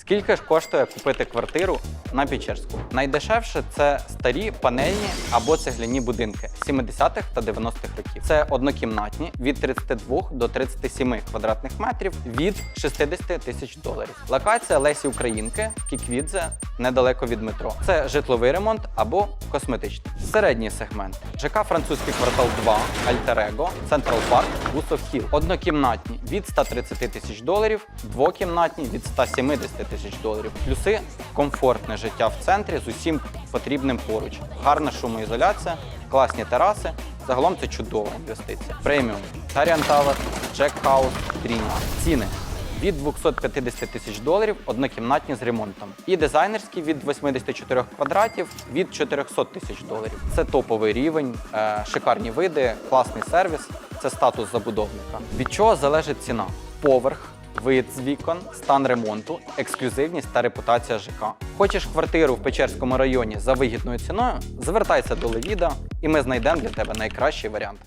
Скільки ж коштує купити квартиру на Печерську? Найдешевше це старі панельні або цегляні будинки 70-х та 90-х років. Це однокімнатні від 32 до 37 квадратних метрів від 60 тисяч доларів. Локація Лесі Українки, Кіквідзе, недалеко від метро. Це житловий ремонт або косметичний. Середній сегмент. ЖК Французький квартал 2, Альтерего, Централ Парк, Гусов Хіл. Однокімнатні від 130 тисяч доларів, двокімнатні від 170 тисяч доларів. Плюси комфортне життя в центрі з усім потрібним поруч. Гарна шумоізоляція, класні тераси. Загалом це чудова інвестиція. Преміум, Таріан Тавер, Джек Хаус, Тріні. Ціни від 250 тисяч доларів однокімнатні з ремонтом. І дизайнерські від 84 квадратів від 400 тисяч доларів. Це топовий рівень, е, шикарні види, класний сервіс. Це статус забудовника. Від чого залежить ціна? Поверх. Вид з вікон, стан ремонту, ексклюзивність та репутація ЖК. Хочеш квартиру в Печерському районі за вигідною ціною? Звертайся до Левіда, і ми знайдемо для тебе найкращий варіант.